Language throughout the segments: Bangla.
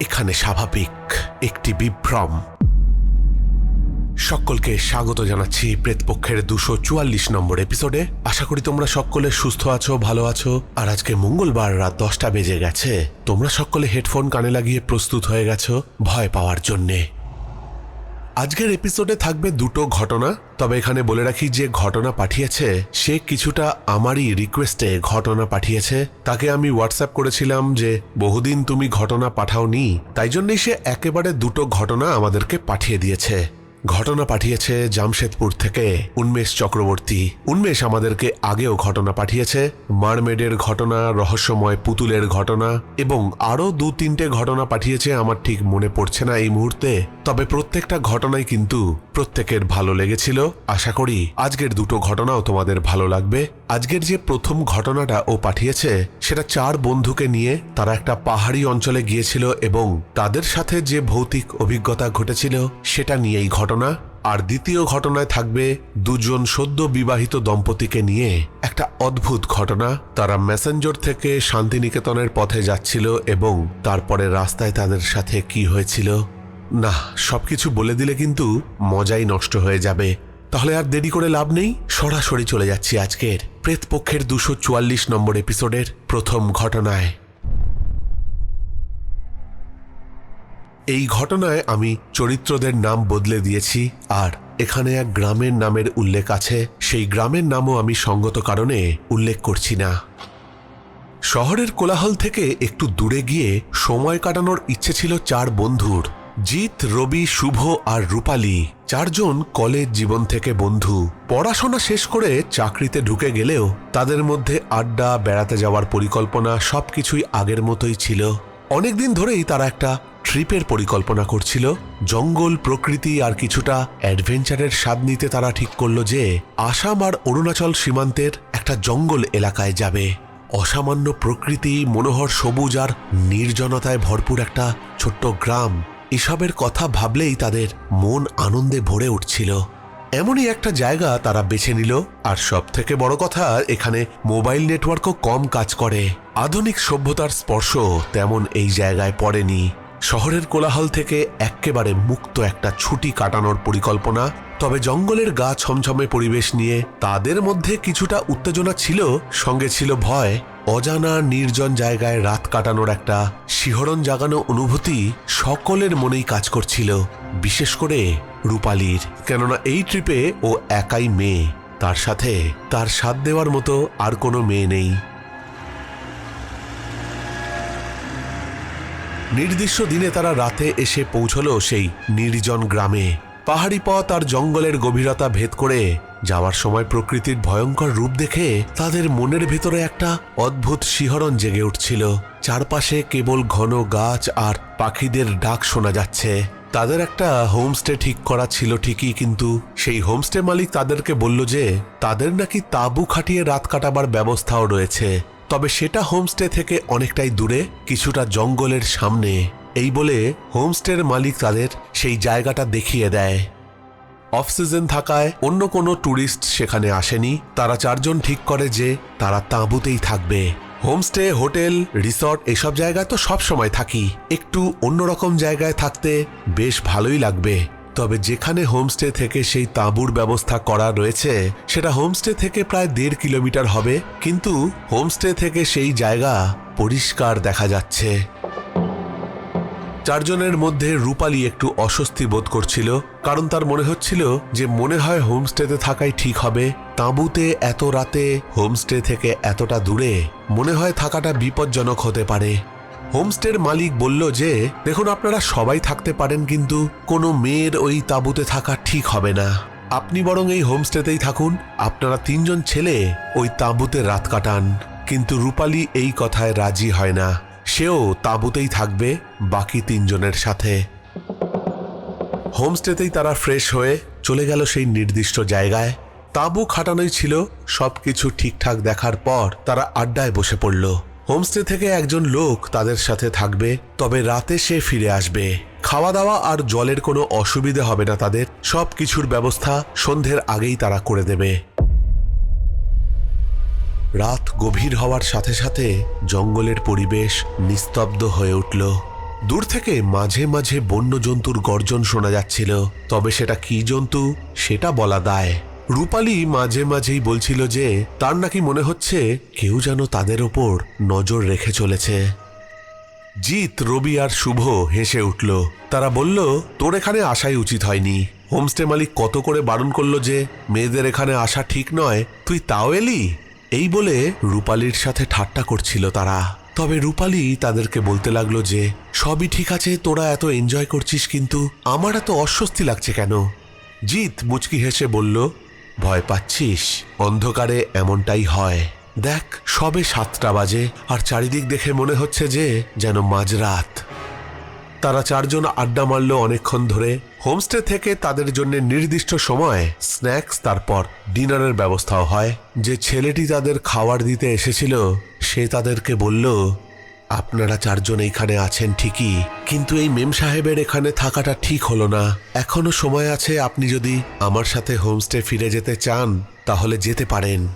এখানে স্বাভাবিক একটি বিভ্রম। সকলকে স্বাগত জানাচ্ছি প্রেতপক্ষের দুশো চুয়াল্লিশ নম্বর এপিসোডে। আশা করি তোমরা সকলে সুস্থ আছো, ভালো আছো। আর আজকে মঙ্গলবার রাত দশটা বেজে গেছে। তোমরা সকলে হেডফোন কানে লাগিয়ে প্রস্তুত হয়ে গেছো ভয় পাওয়ার জন্যে। আজকের এপিসোডে থাকবে দুটো ঘটনা, তবে এখানে বলে রাখি যে ঘটনা পাঠিয়েছে, সে কিছুটা আমারই রিকোয়েস্টে ঘটনা পাঠিয়েছে। তাকে আমি হোয়াটসঅ্যাপ করেছিলাম যে, বহুদিন তুমি ঘটনা পাঠাওনি, তাই জন্যই সে একেবারে দুটো ঘটনা আমাদেরকে পাঠিয়ে দিয়েছে। ঘটনা পাঠিয়েছে জামশেদপুর থেকে উন্মেষ চক্রবর্তী। উন্মেষ আমাদেরকে আগেও ঘটনা পাঠিয়েছে। মারমেডের ঘটনা, রহস্যময় পুতুলের ঘটনা এবং আরও দু তিনটে ঘটনা পাঠিয়েছে আমার ঠিক মনে পড়ছে না এই মুহূর্তে। তবে প্রত্যেকটা ঘটনাই কিন্তু প্রত্যেকের ভালো লেগেছিল। আশা করি আজকের দুটো ঘটনাও তোমাদের ভালো লাগবে। আজকের যে প্রথম ঘটনাটা ও পাঠিয়েছে, সেটা চার বন্ধুকে নিয়ে তারা একটা পাহাড়ি অঞ্চলে গিয়েছিল এবং তাদের সাথে যে ভৌতিক অভিজ্ঞতা ঘটেছিল, সেটা নিয়েই ঘটনা আর দ্বিতীয় ঘটনায় থাকবে দুজন সদ্য বিবাহিত দম্পতিকে নিয়ে একটা অদ্ভুত ঘটনা। তারা মেসেঞ্জর থেকে শান্তিনিকেতনের পথে যাচ্ছিল এবং তারপরে রাস্তায় তাদের সাথে কি হয়েছিল? না, সবকিছু বলে দিলে কিন্তু মজাই নষ্ট হয়ে যাবে। তাহলে আর দেরি করে লাভ নেই, সরাসরি চলে যাচ্ছি আজকের প্রেতপক্ষের দুশো চুয়াল্লিশ নম্বর এপিসোডের প্রথম ঘটনায়। এই ঘটনায় আমি চরিত্রদের নাম বদলে দিয়েছি, আর এখানে এক গ্রামের নামের উল্লেখ আছে। সেই গ্রামের নামও আমি সঙ্গত কারণে উল্লেখ করছি না। শহরের কোলাহল থেকে একটু দূরে গিয়ে সময় কাটানোর ইচ্ছে ছিল চার বন্ধুর, জিৎ, রবি, শুভ আর রূপালী। চারজন কলেজ জীবন থেকে বন্ধু। পড়াশোনা শেষ করে চাকরিতে ঢুকে গেলেও তাদের মধ্যে আড্ডা, বেড়াতে যাওয়ার পরিকল্পনা সবকিছুই আগের মতোই ছিল। অনেকদিন ধরেই তারা একটা ট্রিপের পরিকল্পনা করছিল, জঙ্গল, প্রকৃতি আর কিছুটা অ্যাডভেঞ্চারের স্বাদ নিতে তারা ঠিক করল যে আসাম আর অরুণাচল সীমান্তের একটা জঙ্গল এলাকায় যাবে। অসামান্য প্রকৃতি, মনোহর সবুজ আর নির্জনতায় ভরপুর একটা ছোট্ট গ্রাম। এসবের কথা ভাবলেই তাদের মন আনন্দে ভরে উঠছিল। এমনই একটা জায়গা তারা বেছে নিল, আর সব থেকে বড় কথা, এখানে মোবাইল নেটওয়ার্কও কম কাজ করে। আধুনিক সভ্যতার স্পর্শ তেমন এই জায়গায় পড়েনি। শহরের কোলাহল থেকে এক্কেবারে মুক্ত একটা ছুটি কাটানোর পরিকল্পনা, তবে জঙ্গলের গা ছমছমে পরিবেশ নিয়ে তাদের মধ্যে কিছুটা উত্তেজনা ছিল, সঙ্গে ছিল ভয়। অজানা নির্জন জায়গায় রাত কাটানোর একটা শিহরণ জাগানো অনুভূতি সকলের মনেই কাজ করছিল, বিশেষ করে রূপালীর। কেননা এই ট্রিপে ও একাই মেয়ে, তার সাথে তার সাথ দেওয়ার মতো আর কোনো মেয়ে নেই। নির্দিষ্ট দিনে তারা রাতে এসে পৌঁছলো সেই নির্জন গ্রামে। পাহাড়ি পথ আর জঙ্গলের গভীরতা ভেদ করে যাওয়ার সময় প্রকৃতির ভয়ঙ্কর রূপ দেখে তাদের মনের ভেতরে একটা অদ্ভুত শিহরণ জেগে উঠছিল। চারপাশে কেবল ঘন গাছ আর পাখিদের ডাক শোনা যাচ্ছে। তাদের একটা হোমস্টে ঠিক করা ছিল ঠিকই, কিন্তু সেই হোমস্টে মালিক তাদেরকে বলল যে, তাদের নাকি তাঁবু খাটিয়ে রাত কাটাবার ব্যবস্থাও রয়েছে। তবে সেটা হোমস্টে থেকে অনেকটাই দূরে, কিছুটা জঙ্গলের সামনে। এই বলে হোমস্টের মালিক তাদের সেই জায়গাটা দেখিয়ে দেয়। অফ সিজন থাকায় অন্য কোনো ট্যুরিস্ট সেখানে আসেনি। তারা চারজন ঠিক করে যে তারা তাঁবুতেই থাকবে। হোমস্টে, হোটেল, রিসর্ট এসব জায়গায় তো সব সময় থাকি। একটু অন্যরকম জায়গায় থাকতে বেশ ভালোই লাগবে। তবে যেখানে হোমস্টে থেকে সেই তাঁবুর ব্যবস্থা করা রয়েছে, সেটা হোমস্টে থেকে প্রায় দেড় কিলোমিটার হবে, কিন্তু হোমস্টে থেকে সেই জায়গা পরিষ্কার দেখা যাচ্ছে। চারজনের মধ্যে রূপালী একটু অস্বস্তি বোধ করছিল, কারণ তার মনে হচ্ছিল যে মনে হয় হোমস্টেতে থাকাই ঠিক হবে। তাঁবুতে এত রাতে হোমস্টে থেকে এতটা দূরে মনে হয় থাকাটা বিপজ্জনক হতে পারে। হোমস্টের মালিক বলল যে, দেখুন, আপনারা সবাই থাকতে পারেন, কিন্তু কোনো মেয়ের ওই তাঁবুতে থাকা ঠিক হবে না। আপনি বরং এই হোমস্টেতেই থাকুন। আপনারা তিনজন ছেলে ওই তাঁবুতে রাত কাটান। কিন্তু রূপালী এই কথায় রাজি হয় না। সেও তাঁবুতেই থাকবে, বাকি তিনজনের সাথে। হোমস্টেতেই তারা ফ্রেশ হয়ে চলে গেল সেই নির্দিষ্ট জায়গায়। তাঁবু খাটানোই ছিল সব কিছু ঠিকঠাক দেখার পর তারা আড্ডায় বসে পড়ল। হোমস্টে থেকে একজন লোক তাদের সাথে থাকবে, তবে রাতে সে ফিরে আসবে। খাওয়া দাওয়া আর জলের কোনো অসুবিধে হবে না তাদের সব কিছুর ব্যবস্থা সন্ধ্যের আগেই তারা করে দেবে। রাত গভীর হওয়ার সাথে সাথে জঙ্গলের পরিবেশ নিস্তব্ধ হয়ে উঠল। দূর থেকে মাঝে মাঝে বন্য জন্তুর গর্জন শোনা যাচ্ছিল, তবে সেটা কি জন্তু সেটা বলা দায়। রূপালী মাঝে মাঝেই বলছিল যে, তার নাকি মনে হচ্ছে কেউ যেন তাদের ওপর নজর রেখে চলেছে। জিৎ, রবি আর শুভ হেসে উঠল। তারা বলল, তোর এখানে আসাই উচিত হয়নি। হোমস্টে মালিক কত করে বারণ করল যে, মেয়েদের এখানে আসা ঠিক নয়, তুই তাও এলি? এই বলে রূপালীর সাথে ঠাট্টা করছিল তারা। তবে রূপালী তাদেরকে বলতে লাগল যে, সবই ঠিক আছে, তোরা এত এনজয় করছিস কিন্তু, আমার এত অস্বস্তি লাগছে কেন? জিৎ মুচকি হেসে বলল ভয় পাচ্ছিস? অন্ধকারে এমনটাই হয়। দেখ, সবে সাতটা বাজে, আর চারিদিক দেখে মনে হচ্ছে যে যেন মাঝরাত। তারা চারজন আড্ডা মারল অনেকক্ষণ ধরে। হোমস্টে থেকে তাদের জন্য নির্দিষ্ট সময়, স্ন্যাক্স, তারপর ডিনারের ব্যবস্থাও হয়। যে ছেলেটি তাদের খাবার দিতে এসেছিল, সে তাদেরকে বলল আপনারা চারজন এইখানে আছেন ঠিকই, কিন্তু এই মেম সাহেবের এখানে থাকাটা ঠিক হলো না। এখনও সময় আছে আপনি যদি আমার সাথে হোমস্টে ফিরে যেতে চান, তাহলে যেতে পারেন।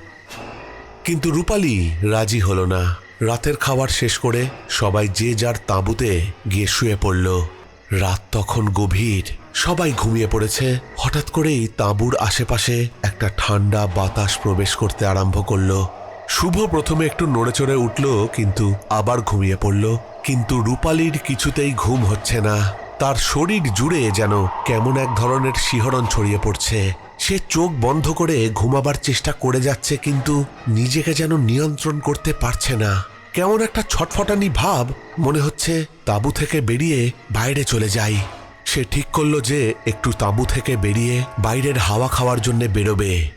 কিন্তু রূপালী রাজি হলো না। রাতের খাবার শেষ করে সবাই যে যার তাঁবুতে গিয়ে শুয়ে পড়ল। রাত তখন গভীর। সবাই ঘুমিয়ে পড়েছে। হঠাৎ করেই তাঁবুর আশেপাশে একটা ঠান্ডা বাতাস প্রবেশ করতে আরম্ভ করল। শুভ প্রথমে একটু নড়েচড়ে উঠল, কিন্তু আবার ঘুমিয়ে পড়ল। কিন্তু রূপালীর কিছুতেই ঘুম হচ্ছে না। তার শরীর জুড়ে যেন কেমন এক ধরনের শিহরণ ছড়িয়ে পড়ছে। সে চোখ বন্ধ করে ঘুমাবার চেষ্টা করে যাচ্ছে, কিন্তু নিজেকে যেন নিয়ন্ত্রণ করতে পারছে না। কেমন একটা ছটফটানি ভাব মনে হচ্ছে তাঁবু থেকে বেরিয়ে বাইরে চলে যাই সে ঠিক করল যে একটু তাঁবু থেকে বেরিয়ে বাইরের হাওয়া খাওয়ার জন্য বেরোবে।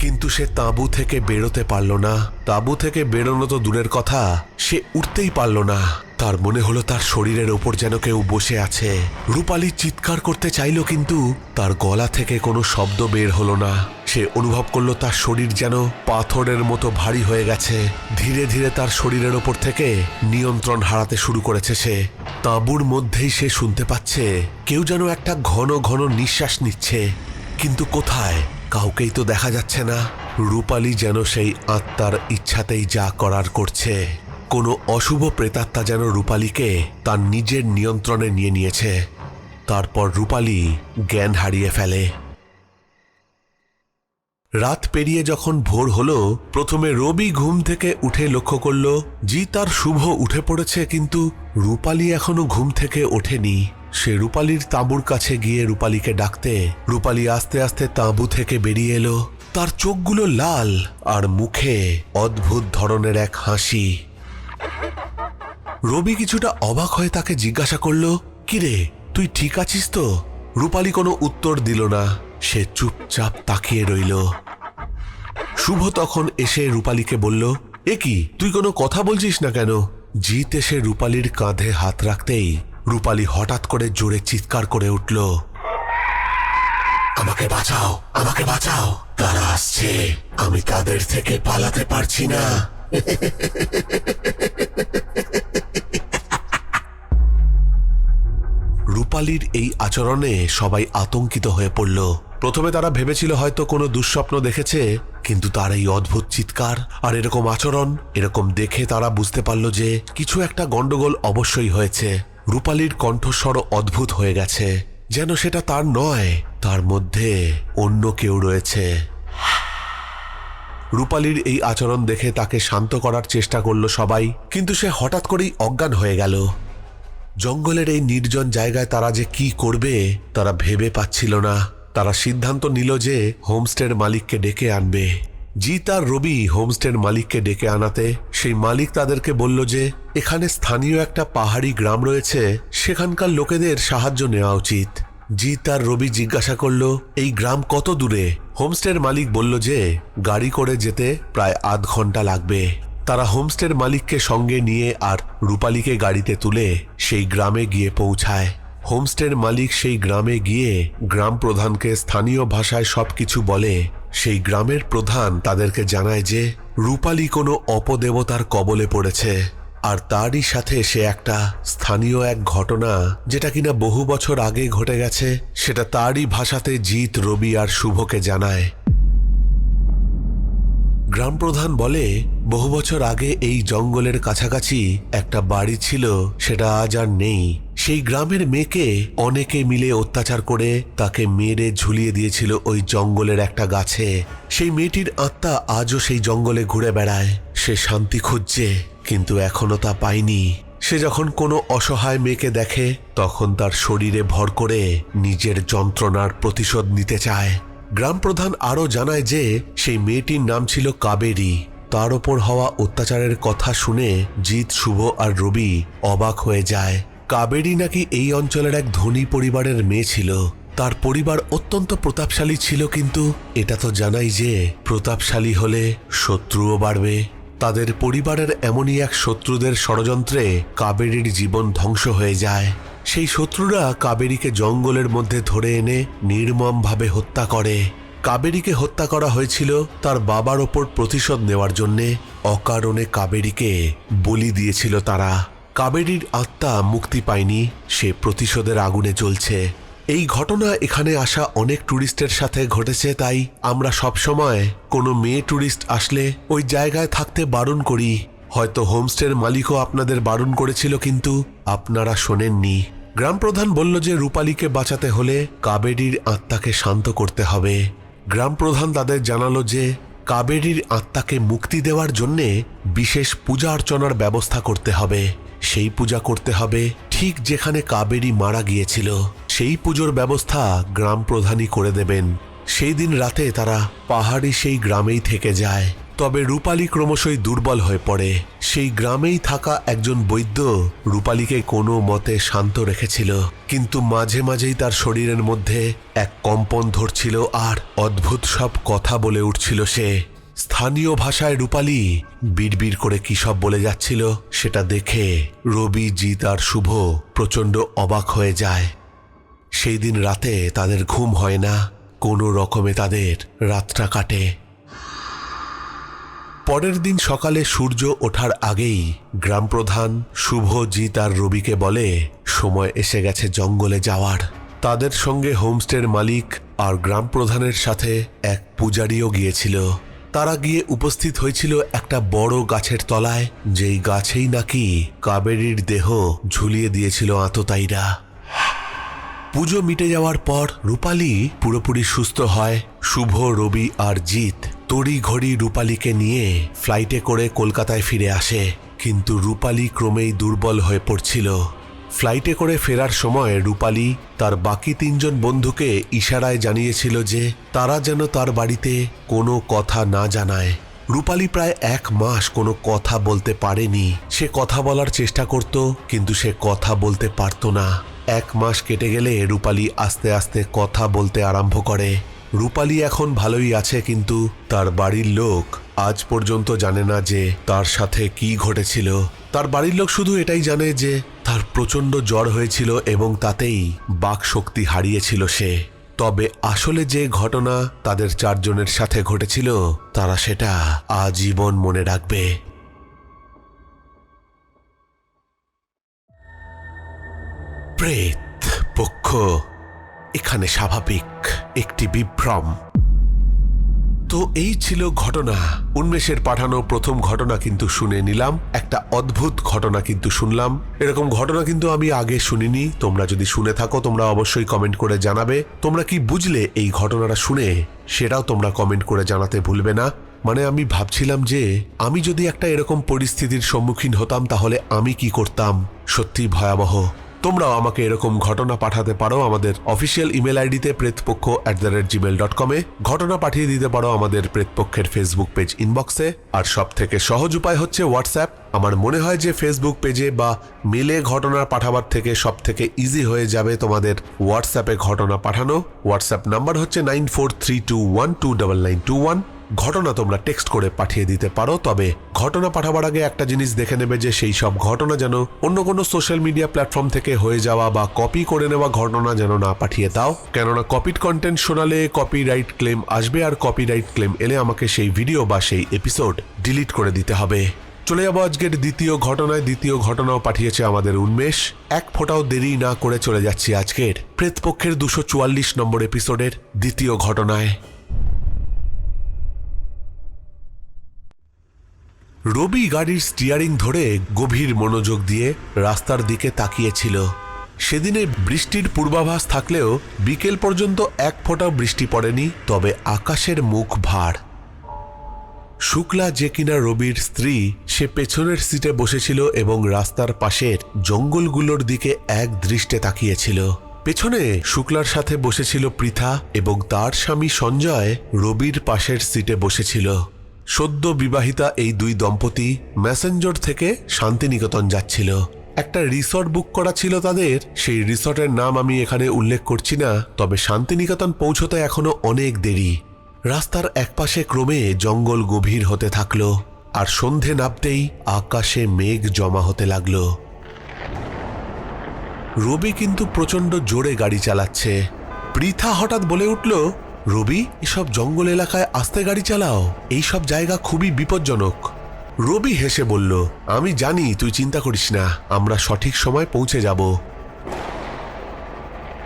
কিন্তু সে তাঁবু থেকে বেরোতে পারল না। তাঁবু থেকে বেরোনো তো দূরের কথা। সে উঠতেই পারল না। তার মনে হলো তার শরীরের ওপর যেন কেউ বসে আছে। রূপালী চিৎকার করতে চাইল কিন্তু তার গলা থেকে কোনো শব্দ বের হলো না। সে অনুভব করল তার শরীর যেন পাথরের মতো ভারী হয়ে গেছে। ধীরে ধীরে তার শরীরের ওপর থেকে নিয়ন্ত্রণ হারাতে শুরু করেছে সে। তাঁবুর মধ্যেই সে শুনতে পাচ্ছে, কেউ যেন একটা ঘন ঘন নিঃশ্বাস নিচ্ছে। কিন্তু কোথায়? কাউকেই তো দেখা যাচ্ছে না। রূপালি যেন সেই আত্মার ইচ্ছাতেই যা করার করছে। কোনো অশুভ প্রেতাত্মা যেন রূপালীকে তার নিজের নিয়ন্ত্রণে নিয়ে নিয়েছে। তারপর রূপালী জ্ঞান হারিয়ে ফেলে। রাত পেরিয়ে যখন ভোর হলো, প্রথমে রবি ঘুম থেকে উঠে লক্ষ্য করল, জি, তার শুভ উঠে পড়েছে, কিন্তু রূপালী এখনও ঘুম থেকে ওঠেনি। সে রূপালীর তাঁবুর কাছে গিয়ে রূপালীকে ডাকতে, রূপালী আস্তে আস্তে তাঁবু থেকে বেরিয়ে এলো। তার চোখগুলো লাল আর মুখে অদ্ভুত ধরনের এক হাসি। রবি কিছুটা অবাক হয়ে তাকে জিজ্ঞাসা করল, কিরে, তুই ঠিক আছিস তো? রূপালী কোনো উত্তর দিল না। সে চুপচাপ তাকিয়ে রইল। শুভ তখন এসে রূপালিকে বলল, এ কি, তুই কোনো কথা বলছিস না কেন? জিত এসে রূপালির কাঁধে হাত রাখতেই রূপালী হঠাৎ করে জোরে চিৎকার করে উঠল, আমাকে বাঁচাও আমাকে বাঁচাও। তারা আসছে, আমি তাদের থেকে পালাতে পারছি না। রূপালীর এই আচরণে সবাই আতঙ্কিত হয়ে পড়ল। প্রথমে তারা ভেবেছিল হয়তো কোনো দুঃস্বপ্ন দেখেছে, কিন্তু তার এই অদ্ভুত চিৎকার আর এরকম আচরণ, এরকম দেখে তারা বুঝতে পারল যে কিছু একটা গন্ডগোল অবশ্যই হয়েছে। রূপালীর কণ্ঠস্বর অদ্ভুত হয়ে গেছে, যেন সেটা তার নয়, তার মধ্যে অন্য কেউ রয়েছে। রূপালীর এই আচরণ দেখে তাকে শান্ত করার চেষ্টা করল সবাই, কিন্তু সে হঠাৎ করেই অজ্ঞান হয়ে গেল। জঙ্গলের এই নির্জন জায়গায় তারা যে কি করবে, তারা ভেবে পাচ্ছিল না। তারা সিদ্ধান্ত নিল যে হোমস্টের মালিককে ডেকে আনবে। জিত আর রবি হোমস্টের মালিককে ডেকে আনাতে সেই মালিক তাদেরকে বলল যে, এখানে স্থানীয় একটা পাহাড়ি গ্রাম রয়েছে, সেখানকার লোকেদের সাহায্য নেওয়া উচিত। জিত আর রবি জিজ্ঞাসা করল, এই গ্রাম কত দূরে? হোমস্টের মালিক বলল যে, গাড়ি করে যেতে প্রায় আধ ঘণ্টা লাগবে। তারা হোমস্টের মালিককে সঙ্গে নিয়ে আর রূপালীকে গাড়িতে তুলে সেই গ্রামে গিয়ে পৌঁছায়। হোমস্টের মালিক সেই গ্রামে গিয়ে গ্রাম প্রধানকে স্থানীয় ভাষায় সবকিছু বলে সেই গ্রামের প্রধান তাদেরকে জানায় যে রূপালী কোনো অপদেবতার কবলে পড়েছে, আর তারই সাথে সে একটা স্থানীয় এক ঘটনা যেটা কিনা বহু বছর আগে ঘটে গেছে, সেটা তারই ভাষাতে জিত রবি আর শুভকে জানায়। গ্রাম প্রধান বলে, বহু বছর আগে এই জঙ্গলের কাছাকাছি একটা বাড়ি ছিল, সেটা আজ আর নেই। সেই গ্রামের মেয়েকে অনেকে মিলে অত্যাচার করে তাকে মেরে ঝুলিয়ে দিয়েছিল ওই জঙ্গলের একটা গাছে। সেই মেয়েটির আত্মা আজও সেই জঙ্গলে ঘুরে বেড়ায়। সে শান্তি খুঁজছে, কিন্তু এখনও তা পায়নি। সে যখন কোনো অসহায় মেয়েকে দেখে, তখন তার শরীরে ভর করে নিজের যন্ত্রণার প্রতিশোধ নিতে চায়। গ্রাম প্রধান আরও জানায় যে, সেই মেয়েটির নাম ছিল কাবেরী। তার ওপর হওয়া অত্যাচারের কথা শুনে জিৎ, শুভ আর রবি অবাক হয়ে যায়। কাবেরী নাকি এই অঞ্চলের এক ধনী পরিবারের মেয়ে ছিল। তার পরিবার অত্যন্ত প্রতাপশালী ছিল কিন্তু এটা তো জানাই যে, প্রতাপশালী হলে শত্রুও বাড়বে। তাদের পরিবারের এমনই এক শত্রুদের ষড়যন্ত্রে কাবেরীর জীবন ধ্বংস হয়ে যায়। সেই শত্রুরা কাবেরীকে জঙ্গলের মধ্যে ধরে এনে নির্মমভাবে হত্যা করে। কাবেরীকে হত্যা করা হয়েছিল তার বাবার ওপর প্রতিশোধ নেওয়ার জন্যে। অকারণে কাবেরীকে বলি দিয়েছিল তারা। কাবেরীর আত্মা মুক্তি পায়নি, সে প্রতিশোধের আগুনে জ্বলছে। এই ঘটনা এখানে আসা অনেক ট্যুরিস্টের সাথে ঘটেছে, তাই আমরা সবসময় কোনো মেয়ে ট্যুরিস্ট আসলে ওই জায়গায় থাকতে বারণ করি। হয়তো হোমস্টের মালিকও আপনাদের বারণ করেছিল, কিন্তু আপনারা শোনেননি। গ্রাম প্রধান বলল যে রূপালীকে বাঁচাতে হলে কাবেরীর আত্মাকে শান্ত করতে হবে। গ্রাম প্রধান তাদের জানালো যে কাবেরীর আত্মাকে মুক্তি দেওয়ার জন্যে বিশেষ পূজা অর্চনার ব্যবস্থা করতে হবে। সেই পূজা করতে হবে ঠিক যেখানে কাবেরী মারা গিয়েছিল। সেই পুজোর ব্যবস্থা গ্রাম প্রধানই করে দেবেন। সেই দিন রাতে তারা পাহাড়ি সেই গ্রামেই থেকে যায়। তবে রূপালী ক্রমশই দুর্বল হয়ে পড়ে। সেই গ্রামেই থাকা একজন বৈদ্য রূপালীকে কোনো মতে শান্ত রেখেছিল, কিন্তু মাঝে মাঝেই তার শরীরের মধ্যে এক কম্পন ধরছিল আর অদ্ভুত সব কথা বলে উঠছিল সে। স্থানীয় ভাষায় রূপালী বিড়বিড় করে কী সব বলে যাচ্ছিল সেটা দেখে রবি, জিৎ আর শুভ প্রচণ্ড অবাক হয়ে যায়। সেই দিন রাতে তাদের ঘুম হয় না, কোনো রকমে তাদের রাতটা কাটে। পরের দিন সকালে সূর্য ওঠার আগেই গ্রাম প্রধান শুভজিৎ আর রবিকে বলে, সময় এসে গেছে জঙ্গলে যাওয়ার। তাদের সঙ্গে হোমস্টের মালিক আর গ্রাম প্রধানের সাথে এক পূজারিও গিয়েছিল। তারা গিয়ে উপস্থিত হয়েছিল একটা বড় গাছের তলায়, যেই গাছেই নাকি কাবেরীর দেহ ঝুলিয়ে দিয়েছিল আততায়ীরা। পুজো মিটে যাওয়ার পর রূপালী পুরোপুরি সুস্থ হয়, শুভ রবি আর জিৎ। তড়ি ঘড়ি রূপালীকে নিয়ে ফ্লাইটে করে কলকাতায় ফিরে আসে, কিন্তু রূপালী ক্রমেই দুর্বল হয়ে পড়ছিল। ফ্লাইটে করে ফেরার সময় রূপালী তার বাকি তিনজন বন্ধুকে ইশারায় জানিয়েছিল যে তারা যেন তার বাড়িতে কোনো কথা না জানায়। রূপালী প্রায় এক মাস কোনো কথা বলতে পারেনি। সে কথা বলার চেষ্টা করত, কিন্তু সে কথা বলতে পারত না। এক মাস কেটে গেলে রূপালী আস্তে আস্তে কথা বলতে আরম্ভ করে। রূপালী এখন ভালোই আছে, কিন্তু তার বাড়ির লোক আজ পর্যন্ত জানে না যে তার সাথে কি ঘটেছিল। তার বাড়ির লোক শুধু এটাই জানে যে তার প্রচণ্ড জ্বর হয়েছিল এবং তাতেই বাক শক্তি হারিয়েছিল সে। তবে আসলে যে ঘটনা তাদের চারজনের সাথে ঘটেছিল, তারা সেটা আজীবন মনে রাখবে। প্রেত পক্ষ এখানে স্বাভাবিক একটি বিভ্রম। তো এই ছিল ঘটনা। উন্মেষের পাঠানো প্রথম ঘটনা কিন্তু শুনে নিলাম, একটা অদ্ভুত ঘটনা কিন্তু শুনলাম। এরকম ঘটনা কিন্তু আমি আগে শুনিনি। তোমরা যদি শুনে থাকো, তোমরা অবশ্যই কমেন্ট করে জানাবে। তোমরা কি বুঝলে এই ঘটনাটা শুনে? সেটাও তোমরা কমেন্ট করে জানাতে ভুলবে না। মানে আমি ভাবছিলাম যে, আমি যদি একটা এরকম পরিস্থিতির সম্মুখীন হতাম, তাহলে আমি কি করতাম? সত্যি ভয়াবহ। তোমরাও আমাকে এরকম ঘটনা পাঠাতে পারো আমাদের অফিসিয়াল ইমেল আইডিতে Pretpokkho at the rate Gmail dot কমে ঘটনা পাঠিয়ে দিতে পারো আমাদের প্রেতপক্ষের ফেসবুক পেজ ইনবক্সে আর সব থেকে সহজ উপায় হচ্ছে হোয়াটসঅ্যাপ আমার মনে হয় যে ফেসবুক পেজে বা মেলে ঘটনা পাঠাবার থেকে সব থেকে ইজি হয়ে যাবে তোমাদের হোয়াটসঅ্যাপে ঘটনা পাঠানো। হোয়াটসঅ্যাপ নাম্বার হচ্ছে nine four three two one two double nine two one ঘটনা তোমরা টেক্সট করে পাঠিয়ে দিতে পারো, তবে ঘটনা পাঠাবার আগে একটা জিনিস দেখে নেবে যে সেই সব ঘটনা যেন অন্য কোনো সোশ্যাল মিডিয়া প্ল্যাটফর্ম থেকে হয়ে যাওয়া বা কপি করে নেওয়া ঘটনা যেন না পাঠিয়ে দাও। কেননা কপিড কন্টেন্ট শোনালে কপিরাইট ক্লেম আসবে আর কপিরাইট ক্লেম এলে আমাকে সেই ভিডিও বা সেই এপিসোড ডিলিট করে দিতে হবে। চলে যাব আজকের দ্বিতীয় ঘটনায়। দ্বিতীয় ঘটনাও পাঠিয়েছে আমাদের উন্মেষ। এক ফোঁটাও দেরি না করে চলে যাচ্ছি আজকের প্রেতপক্ষের দুশো চুয়াল্লিশ নম্বর এপিসোডের দ্বিতীয় ঘটনায়। রবি গাড়ির স্টিয়ারিং ধরে গভীর মনোযোগ দিয়ে রাস্তার দিকে তাকিয়েছিল। সেদিনে বৃষ্টির পূর্বাভাস থাকলেও বিকেল পর্যন্ত এক ফোঁটাও বৃষ্টি পড়েনি, তবে আকাশের মুখ ভার। শুক্লা যে কিনা রবির স্ত্রী, সে পেছনের সিটে বসেছিল এবং রাস্তার পাশের জঙ্গলগুলোর দিকে এক দৃষ্টে তাকিয়েছিল। পেছনে শুক্লার সাথে বসেছিল পৃথা এবং তার স্বামী সঞ্জয় রবির পাশের সিটে বসেছিল। সদ্য বিবাহিতা এই দুই দম্পতি ম্যাসেঞ্জর থেকে শান্তিনিকেতন যাচ্ছিল। একটা রিসর্ট বুক করা ছিল তাদের। সেই রিসর্টের নাম আমি এখানে উল্লেখ করছি না, তবে শান্তিনিকেতন পৌঁছতে এখনও অনেক দেরি। রাস্তার একপাশে ক্রমে জঙ্গল গভীর হতে থাকল, আর সন্ধে নামতেই আকাশে মেঘ জমা হতে লাগল। রবি কিন্তু প্রচণ্ড জোরে গাড়ি চালাচ্ছে। পৃথা হঠাৎ বলে উঠল রবি, এসব জঙ্গল এলাকায় আস্তে গাড়ি চালাও। এই সব জায়গা খুবই বিপজ্জনক। রবি হেসে বলল, আমি জানি, তুই চিন্তা করিস না, আমরা সঠিক সময় পৌঁছে যাব।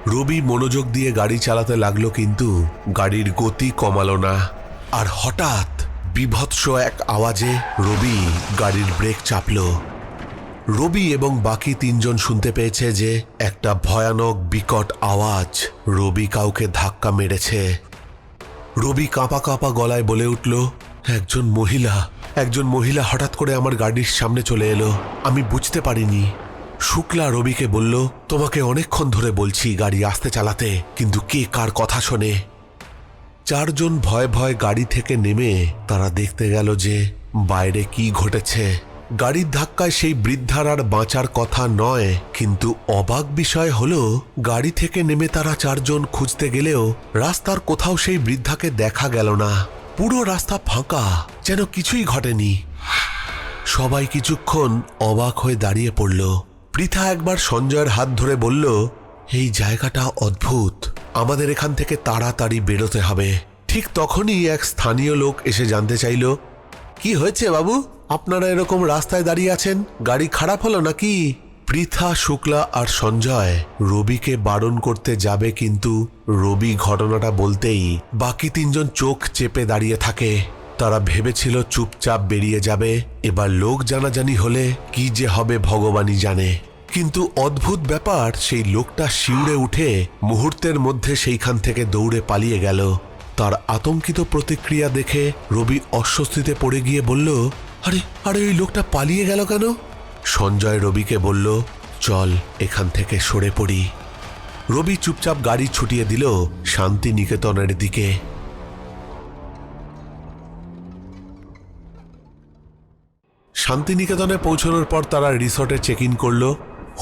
রবি মনোযোগ দিয়ে গাড়ি চালাতে লাগল কিন্তু গাড়ির গতি কমালো না। আর হঠাৎ বিভৎস এক আওয়াজে রবি গাড়ির ব্রেক চাপল। রবি এবং বাকি তিনজন শুনতে পেয়েছে যে একটা ভয়ানক বিকট আওয়াজ রবি কাউকে ধাক্কা মেরেছে। রবি কাঁপা কাঁপা গলায় বলে উঠল, একজন মহিলা একজন মহিলা হঠাৎ করে আমার গাড়ির সামনে চলে এলো। আমি বুঝতে পারিনি। শুক্লা রবিকে বলল, তোমাকে অনেকক্ষণ ধরে বলছি গাড়ি আসতে চালাতে, কিন্তু কে কার কথা শোনে? চারজন ভয় ভয় গাড়ি থেকে নেমে তারা দেখতে গেল যে বাইরে কি ঘটেছে। গাড়ির ধাক্কায় সেই বৃদ্ধার আর বাঁচার কথা নয়, কিন্তু অবাক বিষয় হল, গাড়ি থেকে নেমে তারা চারজন খুঁজতে গেলেও রাস্তার কোথাও সেই বৃদ্ধাকে দেখা গেল না। পুরো রাস্তা ফাঁকা, যেন কিছুই ঘটেনি। সবাই কিছুক্ষণ অবাক হয়ে দাঁড়িয়ে পড়ল। পৃথা একবার সঞ্জয়ের হাত ধরে বলল, এই জায়গাটা অদ্ভুত। আমাদের এখান থেকে তাড়াতাড়ি বেরোতে হবে। ঠিক তখনই এক স্থানীয় লোক এসে জানতে চাইল, কি হয়েছে বাবু? আপনারা এরকম রাস্তায় দাঁড়িয়ে আছেন? গাড়ি খারাপ হলো নাকি? পৃথা, শুক্লা আর সঞ্জয়, রবিকে বারণ করতে যাবে কিন্তু রবি ঘটনাটা বলতেই বাকি তিনজন চোখ চেপে দাঁড়িয়ে থাকে। তারা ভেবেছিল চুপচাপ বেরিয়ে যাবে। এবার লোক জানাজানি হলে কি যে হবে ভগবানই জানে। কিন্তু অদ্ভুত ব্যাপার, সেই লোকটা শিউড়ে উঠে মুহূর্তের মধ্যে সেইখান থেকে দৌড়ে পালিয়ে গেল। তার আতঙ্কিত প্রতিক্রিয়া দেখে রবি অস্বস্তিতে পড়ে গিয়ে বলল আরে আরে, ওই লোকটা পালিয়ে গেল কেন? সঞ্জয় রবিকে বলল, চল, এখান থেকে সরে পড়ি। রবি চুপচাপ গাড়ি ছুটিয়ে দিল শান্তি নিকেতনের দিকে। শান্তিনিকেতনে পৌঁছানোর পর তারা রিসর্টে চেক ইন করল।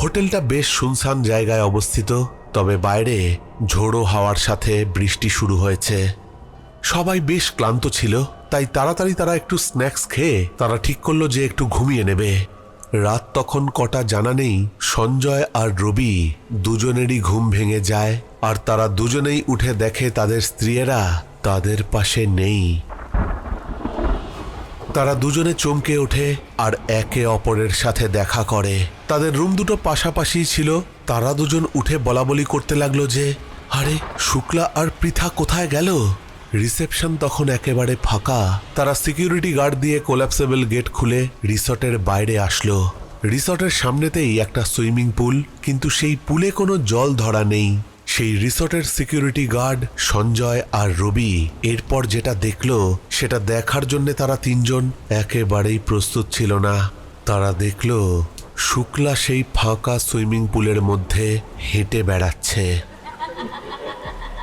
হোটেলটা বেশ শুনশান জায়গায় অবস্থিত, তবে বাইরে ঝোড়ো হাওয়ার সাথে বৃষ্টি শুরু হয়েছে। সবাই বেশ ক্লান্ত ছিল। তাই তাড়াতাড়ি তারা একটু স্ন্যাক্স খেয়ে তারা ঠিক করল যে একটু ঘুমিয়ে নেবে। রাত তখন কটা জানা নেই, সঞ্জয় আর রবি দুজনেরই ঘুম ভেঙে যায়, আর তারা দুজনেই উঠে দেখে তাদের স্ত্রীয়েরা তাদের পাশে নেই। তারা দুজনে চমকে ওঠে আর একে অপরের সাথে দেখা করে। তাদের রুম দুটো পাশাপাশি ছিল। তারা দুজন উঠে বলাবলি করতে লাগল যে, আরে, শুক্লা আর পৃথা কোথায় গেল? রিসেপশন তখন একেবারে ফাঁকা। তারা সিকিউরিটি গার্ড দিয়ে কোল্যাপসেবল গেট খুলে রিসর্টের বাইরে আসলো। রিসর্টের সামনেতেই একটা সুইমিং পুল, কিন্তু সেই পুলে কোনো জল ধরা নেই। সেই রিসর্টের সিকিউরিটি গার্ড, সঞ্জয় আর রবি এরপর যেটা দেখল, সেটা দেখার জন্য তারা তিনজন একেবারেই প্রস্তুত ছিল না। তারা দেখল, শুক্লা সেই ফাঁকা সুইমিং পুলের মধ্যে হেঁটে বেড়াচ্ছে।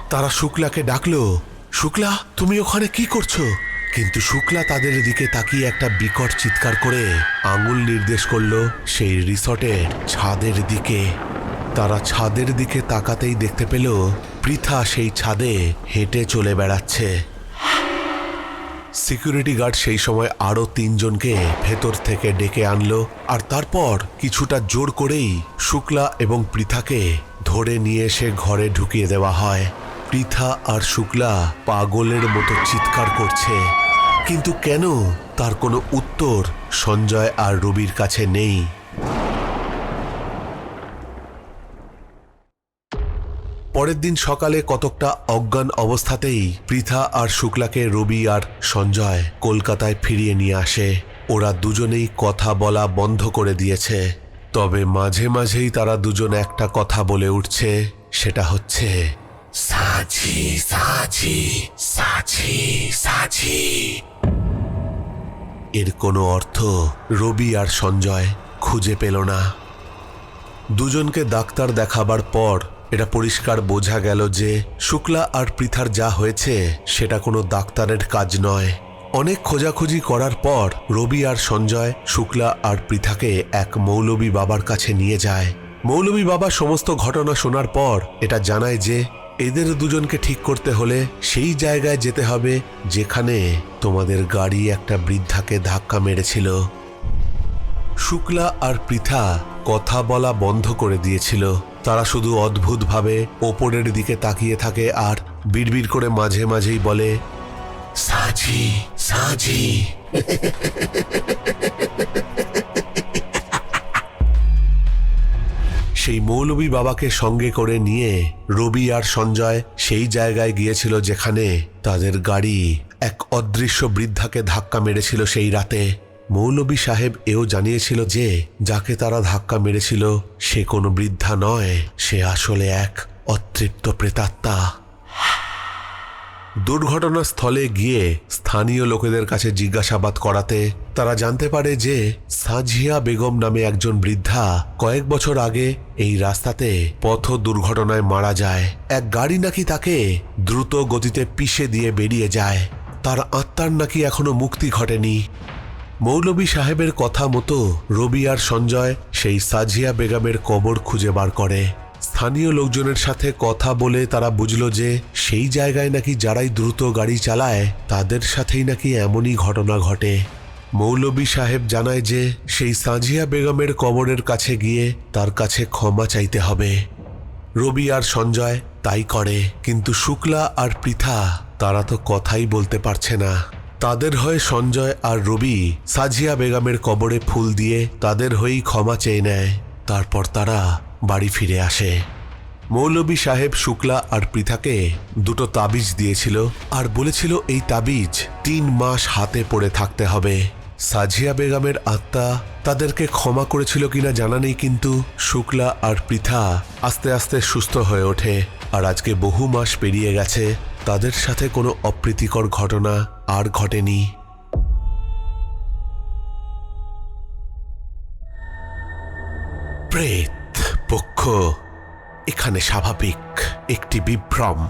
তারা শুক্লাকে ডাকলো শুক্লা, তুমি ওখানে কি করছ? কিন্তু শুক্লা তাদের দিকে তাকিয়ে একটা বিকট চিৎকার করে আঙুল নির্দেশ করল সেই রিসর্টের ছাদের দিকে। তারা ছাদের দিকে তাকাতেই দেখতে পেল পৃথা সেই ছাদে হেঁটে চলে বেড়াচ্ছে। সিকিউরিটি গার্ড সেই সময় আরও তিনজনকে ভেতর থেকে ডেকে আনলো আর তারপর কিছুটা জোর করেই শুক্লা এবং পৃথাকে ধরে নিয়ে এসে ঘরে ঢুকিয়ে দেওয়া হয়। পৃথা আর শুক্লা পাগলের মতো চিৎকার করছে। কিন্তু কেন তার কোনো উত্তর সঞ্জয় আর রবির কাছে নেই? পরের দিন সকালে কতকটা অজ্ঞান অবস্থাতেই পৃথা আর শুক্লাকে রবি আর সঞ্জয় কলকাতায় ফিরিয়ে নিয়ে আসে। ওরা দুজনেই কথা বলা বন্ধ করে দিয়েছে। তবে মাঝে মাঝেই তারা দুজন একটা কথা বলে উঠছে, সেটা হচ্ছে সাজি সাজি সাজি এর কোনো অর্থ রবি আর সঞ্জয় খুঁজে পেল না। দুজনকে ডাক্তার দেখাবার পর এটা পরিষ্কার বোঝা গেল যে শুক্লা আর পৃথার যা হয়েছে সেটা কোনো ডাক্তারের কাজ নয়। অনেক খোঁজাখুঁজি করার পর রবি আর সঞ্জয় শুক্লা আর পৃথাকে এক মৌলবী বাবার কাছে নিয়ে যায়। মৌলবী বাবা সমস্ত ঘটনা শোনার পর এটা জানায় যে এদের দুজনকে ঠিক করতে হলে সেই জায়গায় যেতে হবে যেখানে তোমাদের গাড়ি একটা বৃদ্ধাকে ধাক্কা মেরেছিল। শুক্লা আর পৃথা কথা বলা বন্ধ করে দিয়েছিল। তারা শুধু অদ্ভুতভাবে ওপরের দিকে তাকিয়ে থাকে আর বিড়বিড় করে মাঝে মাঝেই বলে, সাজি সাজি। সেই মৌলবী বাবাকে সঙ্গে করে নিয়ে রবি আর সঞ্জয় সেই জায়গায় গিয়েছিল যেখানে তাদের গাড়ি এক অদৃশ্য বৃদ্ধাকে ধাক্কা মেরেছিল সেই রাতে। মৌলবী সাহেব এও জানিয়েছিল যে, যাকে তারা ধাক্কা মেরেছিল, সে কোনো বৃদ্ধা নয়, সে আসলে এক অতৃপ্ত প্রেতাত্মা। দুর্ঘটনাস্থলে গিয়ে স্থানীয় লোকেদের কাছে জিজ্ঞাসাবাদ করাতে তারা জানতে পারে যে সাজিয়া বেগম নামে একজন বৃদ্ধা কয়েক বছর আগে এই রাস্তাতে পথ দুর্ঘটনায় মারা যায়। এক গাড়ি নাকি তাকে দ্রুত গতিতে পিষে দিয়ে বেরিয়ে যায়। তার আত্মার নাকি এখনও মুক্তি ঘটেনি। মৌলবী সাহেবের কথা মতো রবি আর সঞ্জয় সেই সাজিয়া বেগমের কবর খুঁজে বার করে। স্থানীয় লোকজনের সাথে কথা বলে তারা বুঝল যে সেই জায়গায় নাকি যারাই দ্রুত গাড়ি চালায়, তাদের সাথেই নাকি এমনই ঘটনা ঘটে। মৌলবী সাহেব জানায় যে সেই সাজিয়া বেগমের কবরের কাছে গিয়ে তার কাছে ক্ষমা চাইতে হবে। রবি আর সঞ্জয় তাই করে, কিন্তু শুক্লা আর পৃথা তারা তো কথাই বলতে পারছে না। তাদের হয়ে সঞ্জয় আর রবি সাজিয়া বেগমের কবরে ফুল দিয়ে তাদের হয়েই ক্ষমা চেয়ে নেয়। তারপর তারা বাড়ি ফিরে আসে। মৌলবী সাহেব শুক্লা আর পৃথাকে দুটো তাবিজ দিয়েছিল আর বলেছিল এই তাবিজ তিন মাস হাতে পড়ে থাকতে হবে। সাজিয়া বেগমের আত্মা তাদেরকে ক্ষমা করেছিল কিনা জানা নেই, কিন্তু শুক্লা আর পৃথা আস্তে আস্তে সুস্থ হয়ে ওঠে আর আজকে বহু মাস পেরিয়ে গেছে, তাদের সাথে কোনো অপ্রীতিকর ঘটনা আর ঘটেনি। প্রেত পক্ষ, এখানে স্বাভাবিক একটি বিভ্রম।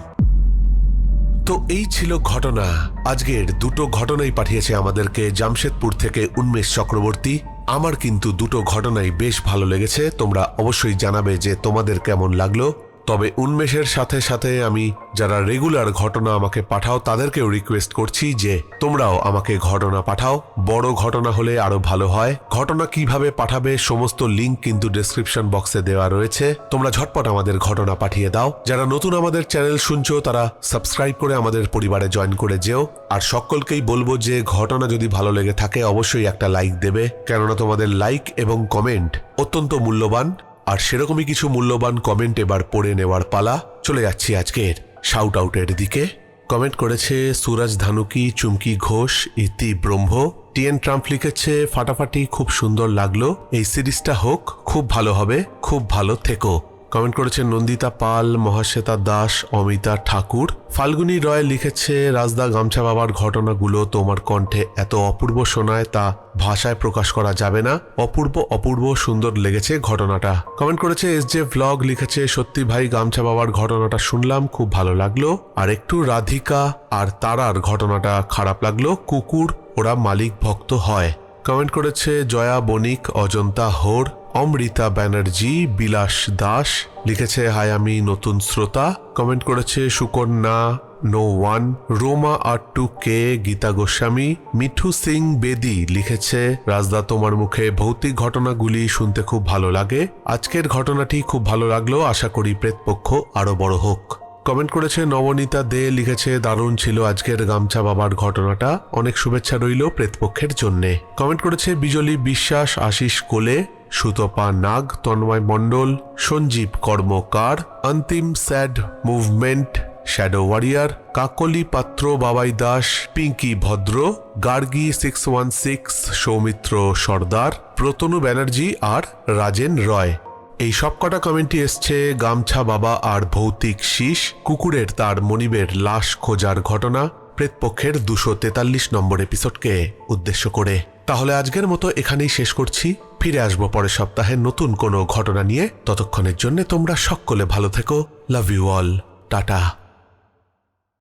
তো এই ছিল ঘটনা। আজকের দুটো ঘটনাই পাঠিয়েছে আমাদেরকে জামশেদপুর থেকে উন্মেষ চক্রবর্তী। আমার কিন্তু দুটো ঘটনাই বেশ ভালো লেগেছে। তোমরা অবশ্যই জানাবে যে তোমাদের কেমন লাগল। তবে উন্মেষের সাথে সাথে আমি যারা রেগুলার ঘটনা আমাকে পাঠাও তাদেরকেও রিকোয়েস্ট করছি যে তোমরাও আমাকে ঘটনা পাঠাও। বড় ঘটনা হলে আরও ভালো হয়। ঘটনা কীভাবে পাঠাবে সমস্ত লিংক কিন্তু ডেসক্রিপশন বক্সে দেওয়া রয়েছে। তোমরা ঝটপট আমাদের ঘটনা পাঠিয়ে দাও। যারা নতুন আমাদের চ্যানেল শুনছো, তারা সাবস্ক্রাইব করে আমাদের পরিবারে জয়েন করে যেও। আর সকলকেই বলব যে ঘটনা যদি ভালো লেগে থাকে, অবশ্যই একটা লাইক দেবে। কেননা তোমাদের লাইক এবং কমেন্ট অত্যন্ত মূল্যবান। আর সেরকমই কিছু মূল্যবান কমেন্ট এবার পড়ে নেওয়ার পালা। চলে যাচ্ছি আজকের শাউট আউটের দিকে। কমেন্ট করেছে সুরাজ ধানুকি, চুমকি ঘোষ, ইতি ব্রহ্ম। টিএন ট্রাম্প লিখেছে, ফাটাফাটি খুব সুন্দর লাগল। এই সিরিজটা হোক, খুব ভালো হবে, খুব ভালো থেকো। কমেন্ট করেছে নন্দিতা পাল, মহাশ্বেতা দাস, অমিতা ঠাকুর। ফাল্গুনী রয় লিখেছে, রাজদা গামছা বাবার ঘটনাগুলো তোমার কণ্ঠে এত অপূর্ব শোনায় তা ভাষায় প্রকাশ করা যাবে না। অপূর্ব অপূর্ব সুন্দর লেগেছে ঘটনাটা। কমেন্ট করেছে, এস জে ভ্লগ লিখেছে, সত্যি ভাই গামছা বাবার ঘটনাটা শুনলাম, খুব ভালো লাগল। আর একটু রাধিকা আর তারার ঘটনাটা খারাপ লাগল, কুকুর ওরা মালিক ভক্ত হয়। কমেন্ট করেছে, জয়া বণিক, অজন্তা হোর অমৃতা ব্যানার্জি, বিলাস দাস লিখেছে, হাই, আমি নতুন শ্রোতা। কমেন্ট করেছে, সুকন্যা, নো ওয়ান। রোমা আর টু কে গীতা গোস্বামী। মিঠু সিং বেদি লিখেছে, রাজদা, তোমার মুখে ভৌতিক ঘটনাগুলি শুনতে খুব ভালো লাগে। আজকের ঘটনাটি খুব ভালো লাগল, আশা করি প্রেতপক্ষ আরও বড় হোক। কমেন্ট করেছে, নবনীতা দে লিখেছে, দারুণ ছিল আজকের গামছা বাবার ঘটনাটা। অনেক শুভেচ্ছা রইল প্রেতপক্ষের জন্যে। কমেন্ট করেছে, বিজলি বিশ্বাস, আশিস কোলে। সুতপা নাগ Tanmoy Mondal, Sanjib Karmakar, Antim sad movement, shadow warrior, Kakoli Patra Babai Das, Pinky Bhadra, Gargi six one six, Soumitra Sardar, Pratanu Banerjee আর রাজেন রয়। এই সবকটা কমেন্টই এসছে গামছা বাবা আর ভৌতিক শীষ, কুকুরের তার মনিবের লাশ খোঁজার ঘটনা, প্রেতপক্ষের দুশো তেতাল্লিশ নম্বর এপিসোডকে উদ্দেশ্য করে। তাহলে আজকের মতো এখানেই শেষ করছি। ফিরে আসব পরের সপ্তাহে নতুন কোনো ঘটনা নিয়ে। ততক্ষণের জন্য তোমরা সকলে ভালো থেকো। Love you all tata.